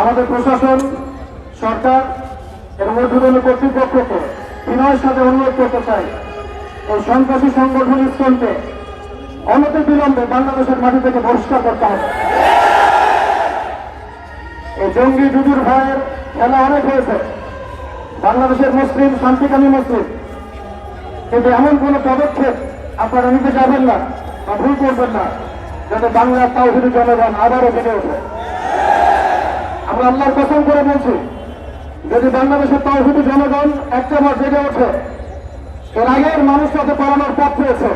আমাদের প্রশাসন, সরকার এবং ঊর্ধ্বতন কর্তৃপক্ষকে বিনয়ের সাথে অনুরোধ করতে চাই। এই সন্ত্রাসী সংগঠন ইস্কনকে অনতি বিলম্বে বাংলাদেশের মাটি থেকে বহিষ্কার করতে হবে। এই জঙ্গি দুদুর ভয়ের খেলা অনেক হয়েছে। বাংলাদেশের মুসলিম, শান্তিকামী মুসলিম। কিন্তু এমন কোন পদক্ষেপ আপনারা নিতে যাবেন না বা ভুল করবেন না, যাতে বাংলার তাওহিদি জনগণ আবারও জেগে ওঠে। আমরা আল্লাহর কসম করে বলছি, যদি বাংলাদেশের তাওহিদি জনগণ একটা বার জেগে ওঠে, এর আগের মানুষ যাতে পালানোর পথ পেয়েছে,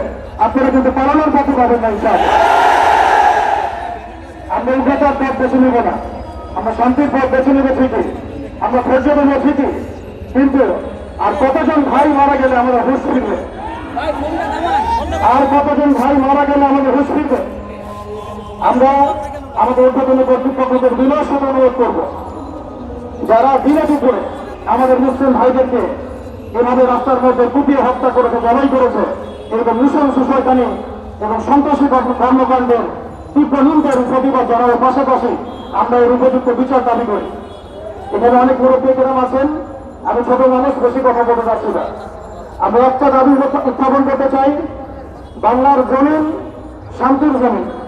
আপনারা কিন্তু পালানোর পথে পাবেন না ইনশাআল্লাহ। আমরা উগ্রতার পথ বেছে নেব না। আমরা শান্তির পথ বেছে নেব ঠিকই, আমরা ধৈর্য দেবো ঠিকই, কিন্তু আর কতজন ভাই মারা গেলে আমাদের হুশ ফিরবে? আর কতজন ভাই মারা গেলে আমাদের হুশ ফিরবে? আমরা আমাদের ঊর্ধ্বতন কর্তৃপক্ষদের বিনয়ের সাথে অনুরোধ করব। যারা দিনে দুপুরে আমাদের মুসলিম ভাইদেরকে এভাবে রাস্তার মধ্যে কুপিয়ে হত্যা করেছে, জবাই করেছে, এরকম নৃশংস শয়তানি এবং সন্ত্রাসী কর্ম- কর্মকাণ্ডের তীব্র নিন্দা এবং প্রতিবাদ জানানোর পাশাপাশি আমরা এর উপযুক্ত বিচার দাবি করি। এখানে অনেক মুরব্বী গ্রাম আছেন, আমি ছোট মানুষ, বেশি কথা বলতে চাচ্ছি না। আমরা একটা দাবি উত্থাপন করতে চাই, বাংলার জমিন শান্তির জমিন।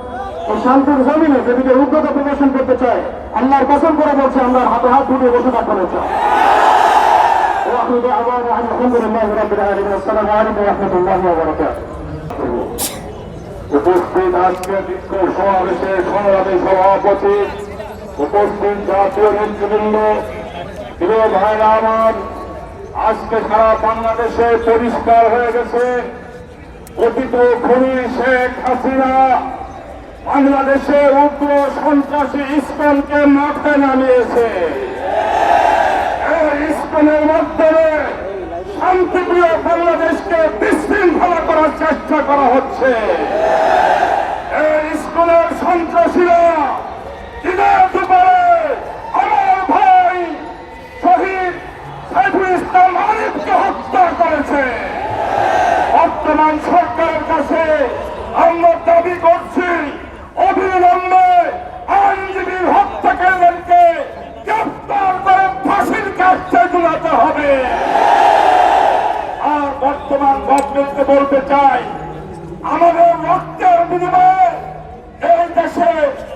শান্তির জমিনে যে দিকে উদ্যোগে প্রদর্শন করতে চায়, আল্লাহর কসম করে বলছে, আমরা হাতে হাত ধুয়ে বসে থাকব না চাই উপস্থিত আজকের সমাবেশে সংগ্রামী সভাপতি উপস্থিত জাতীয় নেতৃবৃন্দ প্রিয় ভাইরা আমার আজকে সারা বাংলাদেশে পরিষ্কার হয়ে গেছে অতীত খুনি শেখ হাসিনা বাংলাদেশে উগ্র সন্ত্রাসী ইস্কনকে মাঠে নামিয়েছে। ইস্কনের মাধ্যমে শান্তিপ্রিয় বাংলাদেশকে বিশৃঙ্খলা করার চেষ্টা করা হচ্ছে এই স্কুলের সন্ত্রাসীরা দিনের দুপুরে আমার ভাই শহীদ সাইফুল ইসলাম আরিফকে হত্যা করেছে বর্তমান সরকারের কাছে আমরা দাবি করছি অবিলম্বে আইনজীবীর হত্যাকারীদেরকে গ্রেফতার করে ফাঁসির কাছে ঝুলাতে হবে আর বর্তমান গভর্নমেন্টকে বলতে চাই আমাদের রক্তের বিনিময়ে এই দেশে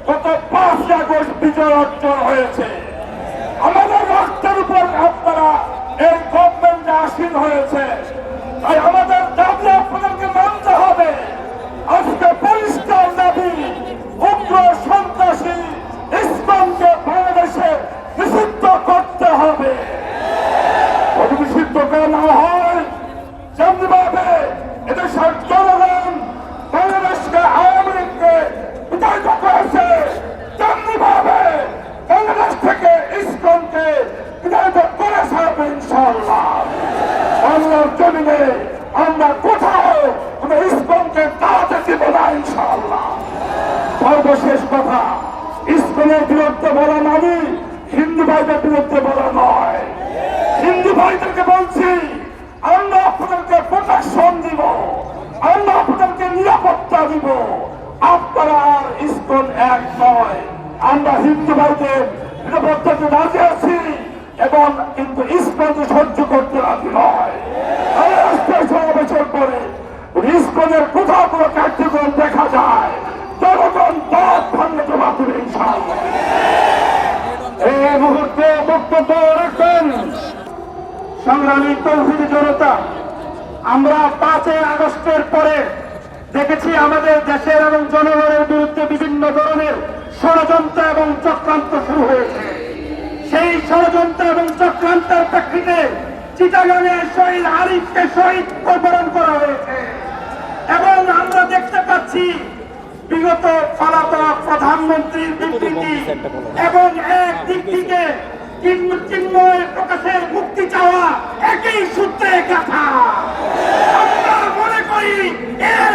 গত পাঁচ আগস্ট বিজয় অর্জন হয়েছে। আমাদের রক্তের উপর আপনারা এই গভর্নমেন্টে আসীন হয়েছে। তাই আমাদের দাবি আপনাদেরকে মানতে হবে আজকে পরিষ্কার দাবি উগ্র সন্ত্রাসী ইসলামকে বাংলাদেশে নিষিদ্ধ করতে হবে যদি নিষিদ্ধ করা না হয় যেমনি ভাবে এদেশের জনগণ বাংলাদেশকে আওয়ামী লীগকে বিতাড়িত করেছে তেমনি ভাবে বাংলাদেশ থেকে ইসকনকে বিতাড়িত করে ছাড়বে ইনশাল্লাহ বাংলার জমিনে আমরা কোথাও আমরা ইসকনকে দাঁড়াতে দিব না ইনশাল্লাহ সর্বশেষ কথা ইসকনের বিরুদ্ধে বলা মানে হিন্দু ভাইদের বিরুদ্ধে বলা নয়। হিন্দু ভাইদেরকে বলছি, আমরা আপনাদেরকে প্রোটেকশন দিব, আমরা আপনাদেরকে নিরাপত্তা দিব। আপনারা আর ইস্কন এক নয়। আমরা হিন্দু ভাইদের নিরাপত্তাকে রাজি আছি এবং কিন্তু ইস্কনকে সহ্য করতে রাজি নয় আমি রাষ্ট্রের সমাবেশের পরে ইস্কনের কোথাও কোনো কার্যক্রম দেখা যায় জনগণ দশ ভাঙলে জবাব দেবে ইনশাআল্লাহ এই মুহূর্তে সংগ্রামী তৌহিদি জনতা, আমরা পাঁচই আগস্টের পরে দেখেছি আমাদের দেশের এবং জনগণের বিরুদ্ধে বিভিন্ন ধরনের ষড়যন্ত্র এবং চক্রান্ত শুরু হয়েছে। সেই ষড়যন্ত্র এবং চক্রান্তের প্রেক্ষিতে চিটাগাঙে শহীদ আরিফকে শহীদ বরণ করা হয়েছে। এবং আমরা দেখতে পাচ্ছি বিগত পলাতক প্রধানমন্ত্রীর বিবৃতি এবং এক দিক থেকে চিন্ময় প্রকাশের মুক্তি চাওয়া একই সূত্রে কথা মনে করি এর